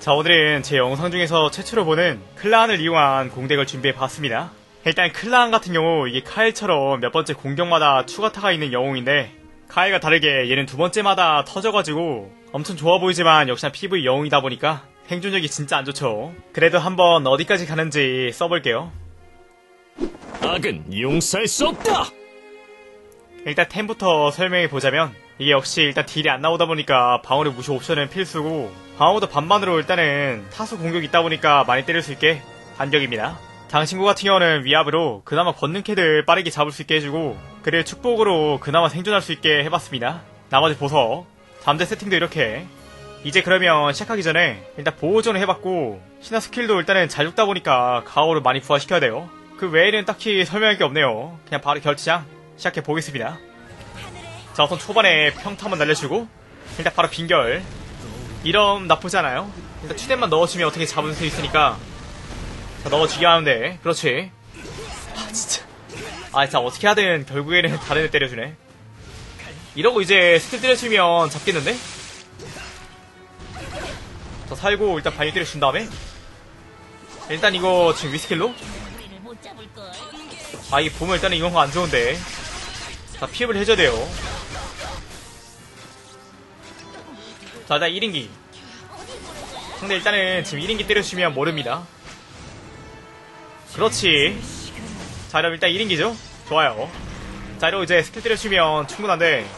자 오늘은 제 영상 중에서 최초로 보는 클라한을 이용한 공덱을 준비해봤습니다. 일단 클라한 같은 경우 이게 카일처럼 몇 번째 공격마다 추가타가 있는 영웅인데 카일과 다르게 얘는 두 번째마다 터져가지고 엄청 좋아 보이지만 역시나 PV 영웅이다 보니까 생존력이 진짜 안 좋죠. 그래도 한번 어디까지 가는지 써볼게요. 악은 용서할 수 없다. 일단 템부터 설명해 보자면 이게 역시 일단 딜이 안 나오다 보니까 방어력 무시 옵션은 필수고 방어도 반반으로 일단은 타수 공격 있다 보니까 많이 때릴 수 있게 반격입니다. 장신구 같은 경우는 위압으로 그나마 걷는 캐들 빠르게 잡을 수 있게 해주고 그리고 축복으로 그나마 생존할 수 있게 해봤습니다. 나머지 보석 잠재 세팅도 이렇게 이제 그러면 시작하기 전에 일단 보호전을 해봤고 신화 스킬도 일단은 잘 죽다 보니까 가오를 많이 부활시켜야 돼요. 그 외에는 딱히 설명할 게 없네요. 그냥 바로 결투장 시작해 보겠습니다. 자, 우선 초반에 평타 한번 날려주고 일단 바로 빙결. 이럼 나쁘지 않아요. 일단 추대만 넣어주면 어떻게 잡을 수 있으니까 자, 넣어주게 하는데 그렇지. 아 진짜. 아 진짜 어떻게 하든 결국에는 다른 애 때려주네. 이러고 이제 스킬 때려주면 잡겠는데? 자, 살고 일단 바위 때려준 다음에 일단 이거 지금 위스킬로? 아, 이 보면 일단은 이건 거안 좋은데. 자, 피업을 해줘야 돼요. 자, 일단 1인기. 근데 일단은 지금 1인기 때려주면 모릅니다. 그렇지. 자, 그럼 일단 1인기죠? 좋아요. 자, 이러고 이제 스킬 때려주면 충분한데.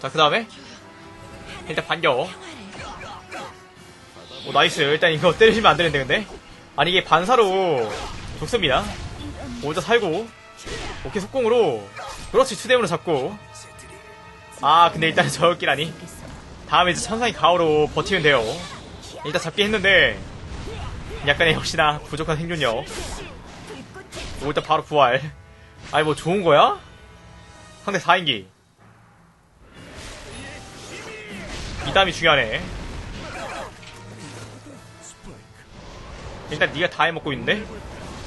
자, 그 다음에. 일단 반격. 오, 나이스. 일단 이거 때리시면 안 되는데, 근데. 아니, 이게 반사로 좋습니다. 오자 살고. 오케이, 속공으로. 그렇지, 투뎀으로 잡고. 아, 근데 일단 저였기라니. 다음에 이제 천상의 가오로 버티면 돼요. 일단 잡긴 했는데. 약간의 역시나 부족한 생존력. 오, 일단 바로 부활. 아니, 뭐 좋은 거야? 상대 4인기. 이 다음이 중요하네. 일단 네가 다 해먹고 있는데?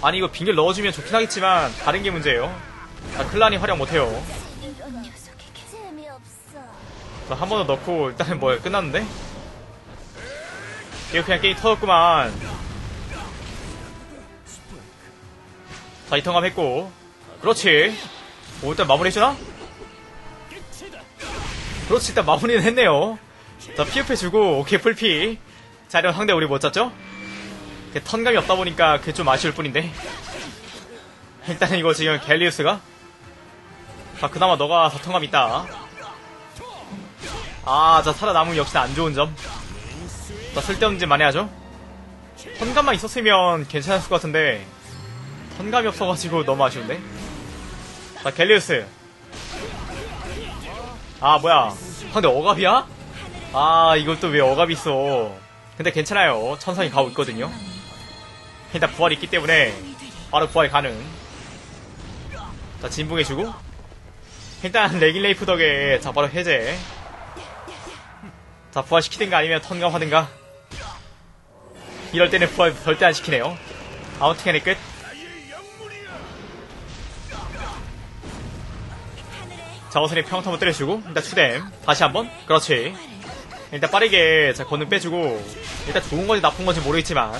아니 이거 빙결 넣어주면 좋긴 하겠지만 다른 게 문제예요. 아, 클란이 활용 못해요. 한 번 더 넣고 일단은 뭐 끝났는데? 이거 그냥 게임 터졌구만. 자 이턴감 했고 그렇지. 오 일단 마무리 해주나? 그렇지 일단 마무리는 했네요. 자 PF 주고 오케이 풀피. 자 이런 상대 우리 못 잡죠? 그 턴감이 없다 보니까 그게 좀 아쉬울 뿐인데. 일단은 이거 지금 갤리우스가 자 그나마 너가 더 턴감 있다. 아, 자, 살아남으면 역시 안 좋은 점. 자, 쓸데없는 짓 많이 하죠? 턴감만 있었으면 괜찮았을 것 같은데, 턴감이 없어가지고 너무 아쉬운데? 자, 갤리우스. 아, 뭐야. 아, 근데 억압이야? 아, 이것도 왜 억압이 있어. 근데 괜찮아요. 천상이 가고 있거든요. 일단 부활이 있기 때문에, 바로 부활 가능. 자, 진붕해주고. 일단, 레길레이프 덕에, 자, 바로 해제. 자, 부활시키든가 아니면 턴감 하든가. 이럴 때는 부활 절대 안 시키네요. 아웃팅안의 끝. 자, 어선이 평타 한번 때려주고, 일단 추뎀. 다시 한번. 그렇지. 일단 빠르게, 자, 권능 빼주고, 일단 좋은 건지 나쁜 건지 모르겠지만,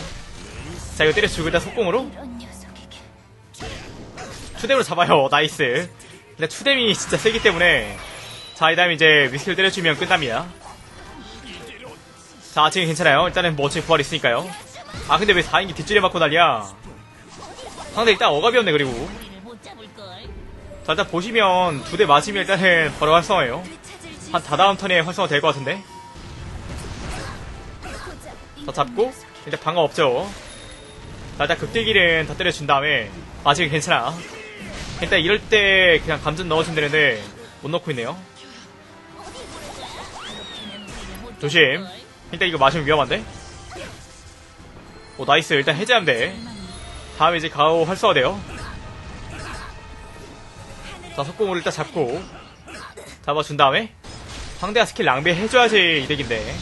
자, 이거 때려주고, 일단 속공으로. 추뎀으로 잡아요. 나이스. 일단 추뎀이 진짜 세기 때문에, 자, 이 다음에 이제 위스키를 때려주면 끝납니다. 자, 지금 괜찮아요. 일단은 뭐 어차피 부활 있으니까요. 아, 근데 왜 4인기 뒷줄에 맞고 난리야? 상대 일단 억압이었네, 그리고. 자, 일단 보시면 두 대 맞으면 일단은 바로 활성화예요. 한 다다음 턴에 활성화 될 것 같은데. 자, 잡고. 일단 방어 없죠. 자, 일단 극딜기는 다 때려준 다음에. 아, 지금 괜찮아. 일단 이럴 때 그냥 감전 넣어주면 되는데, 못 넣고 있네요. 조심. 일단 이거 맞으면 위험한데? 오, 나이스. 일단 해제하면 돼. 다음에 이제 가오 활성화 돼요. 자, 속공을 일단 잡고. 잡아준 다음에. 상대가 스킬 낭비해줘야지 이득인데.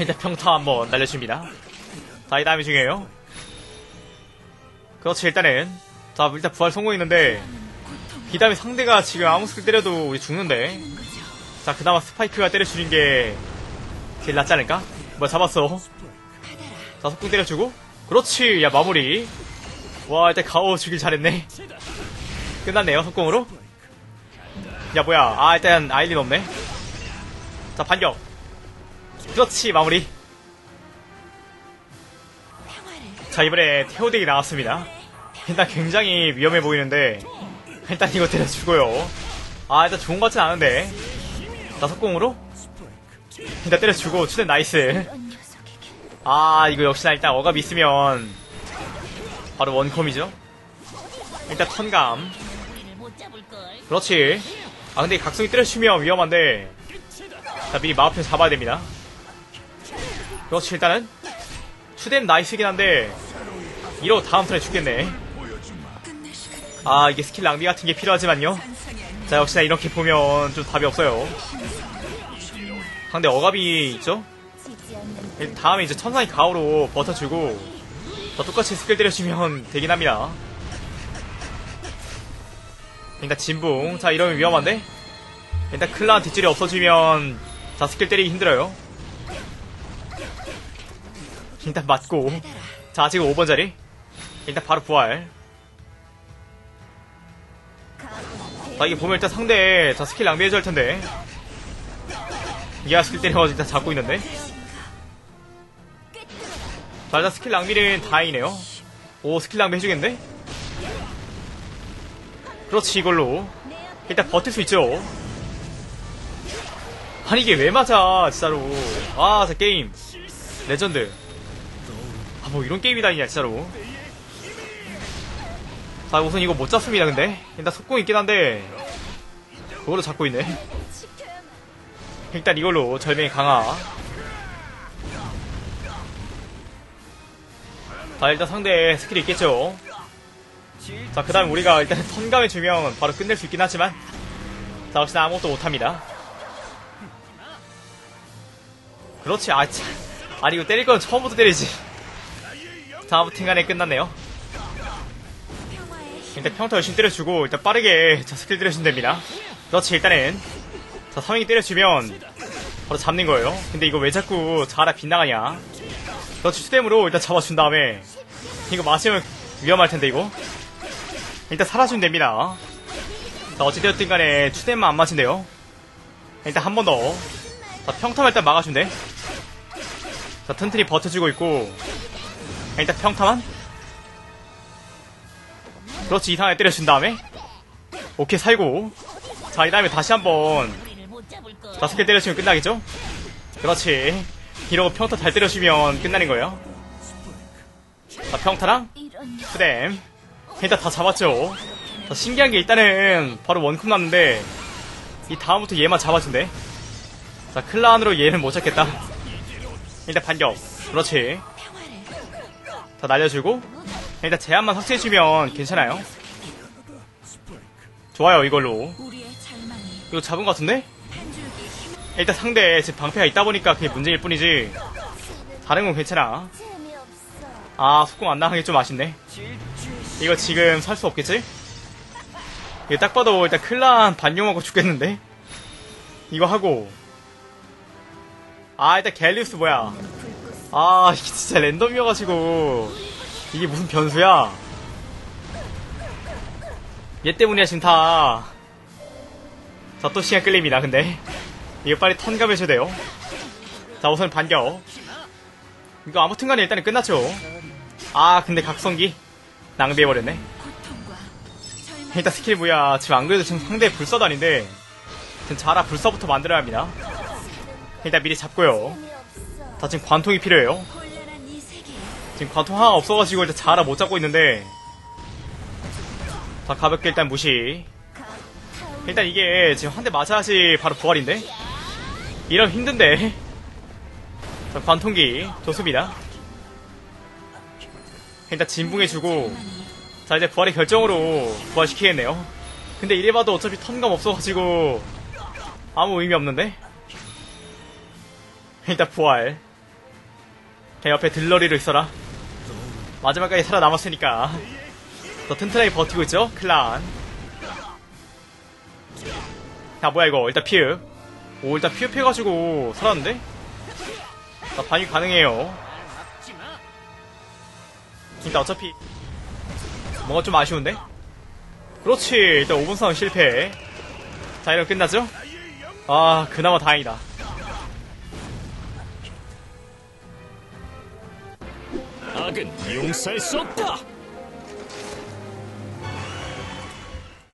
일단 평타 한번 날려줍니다. 자, 이 다음이 중요해요. 그렇지, 일단은. 자, 일단 부활 성공했는데. 이 다음에 상대가 지금 아무 스킬 때려도 우리 죽는데. 자 그나마 스파이크가 때려주는 게 제일 낫지 않을까? 뭐 잡았어. 자 속공 때려주고. 그렇지. 야 마무리. 와 일단 가오 주길 잘했네. 끝났네요 속공으로. 야 뭐야. 아 일단 아일린 없네. 자 반격. 그렇지 마무리. 자 이번에 태호덱이 나왔습니다. 일단 굉장히 위험해 보이는데 일단 이거 때려주고요. 아 일단 좋은 것 같진 않은데 자 속공으로? 일단 때려주고 추대 나이스. 아 이거 역시나 일단 어갑이 있으면 바로 원컴이죠. 일단 턴감. 그렇지. 아 근데 각성이 때려치면 위험한데. 자 미리 마우표 잡아야 됩니다. 그렇지 일단은. 추뎀 나이스긴 한데 이러 다음 턴에 죽겠네. 아 이게 스킬 낭비 같은 게 필요하지만요 자 역시나 이렇게 보면 좀 답이 없어요 상대 어갑이 있죠 다음에 이제 천상이 가오로 버텨주고 더 똑같이 스킬 때려주면 되긴 합니다. 일단 진붕. 자 이러면 위험한데? 일단 클라한 뒷줄이 없어지면 자 스킬 때리기 힘들어요. 일단 맞고 자 지금 5번 자리 일단 바로 부활 자 이게 보면 일단 상대 자 스킬 낭비해줘야 할 텐데. 얘가 스킬 때려가지고 일단 잡고 있는데. 자 일단 스킬 낭비는 다행이네요. 오 스킬 낭비 해주겠는데? 그렇지 이걸로. 일단 버틸 요 있죠. 아니 이게 왜 맞아 진짜로. 아저 게임. 레전드. 아 뭐 이런 게임이 다니냐 진짜로 자 우선 이거 못 잡습니다 근데. 일단 속공 있긴 한데. 그거로 잡고 있네. 일단 이걸로 절명의 강화. 자 일단 상대 스킬이 있겠죠? 자 그 다음 우리가 일단 턴감해 주면 바로 끝낼 수 있긴 하지만. 자 역시나 아무것도 못합니다. 그렇지 아 참. 아니 이거 때릴 건 처음부터 때리지. 자 아무튼 간에 끝났네요 일단 평타 열심히 때려주고 일단 빠르게 자 스킬 때려주면 됩니다. 그렇지 일단은. 자 서명이 때려주면 바로 잡는 거예요. 근데 이거 왜 자꾸 자라 빗나가냐. 그렇지 수댐으로 일단 잡아준 다음에 이거 맞으면 위험할 텐데 이거. 일단 살아주면 됩니다. 자 어찌되었든 간에 추뎀만 안 맞힌대요. 일단 한 번 더. 자 평타만 일단 막아준대 자 튼튼히 버텨주고 있고. 일단 평타만 그렇지 이상하게 때려준 다음에? 오케이 살고. 자 이 다음에 다시 한번 다섯 개 때려주면 끝나겠죠? 그렇지. 이러고 평타 잘 때려주면 끝나는 거예요. 자 평타랑 스댐 일단 다 잡았죠? 자, 신기한 게 일단은 바로 원컵 났는데 이 다음부터 얘만 잡아준대. 자 클라안으로 얘는 못 잡겠다. 일단 반격. 그렇지. 다 날려주고 일단 제한만 삭제해주면 괜찮아요. 좋아요 이걸로. 이거 잡은 것 같은데? 일단 상대 지금 방패가 있다 보니까 그게 문제일 뿐이지. 다른 건 괜찮아. 아 속공 안 나간 게 좀 아쉽네. 이거 지금 살 수 없겠지? 이거 딱 봐도 일단 클란 반용하고 죽겠는데? 이거 하고. 아 일단 갤리우스 뭐야? 아 이게 진짜 랜덤이어가지고 이게 무슨 변수야 얘 때문이야 지금 다 자, 또 시간 끌립니다, 근데. 이거 빨리 턴 감 해줘야 돼요. 자, 우선 반격. 이거 아무튼 간에 일단은 끝났죠. 아, 근데 각성기. 낭비해버렸네. 일단 스킬 뭐야. 지금 안 그래도 지금 상대 불사도 아닌데. 지금 자라 불사부터 만들어야 합니다. 일단 미리 잡고요. 자, 지금 관통이 필요해요. 지금 관통 하나 없어가지고 일단 자라 못 잡고 있는데. 자, 가볍게 일단 무시. 일단 이게 지금 한 대 맞아야지 바로 부활인데? 이러면 힘든데? 자, 관통기 좋습니다. 일단 진붕해주고 자 이제 부활의 결정으로 부활시키겠네요. 근데 이래봐도 어차피 턴감 없어가지고 아무 의미 없는데? 일단 부활 그냥 옆에 들러리로 있어라 마지막까지 살아남았으니까 더 튼튼하게 버티고 있죠? 클란 자 뭐야 이거 일단 피읍 오 일단 피업해가지고 살았는데? 자 반이 가능해요 진짜 어차피 뭔가 좀 아쉬운데? 그렇지 일단 5분 싸움 실패 자 이러면 끝나죠? 아 그나마 다행이다 악은 용서할 수 없다.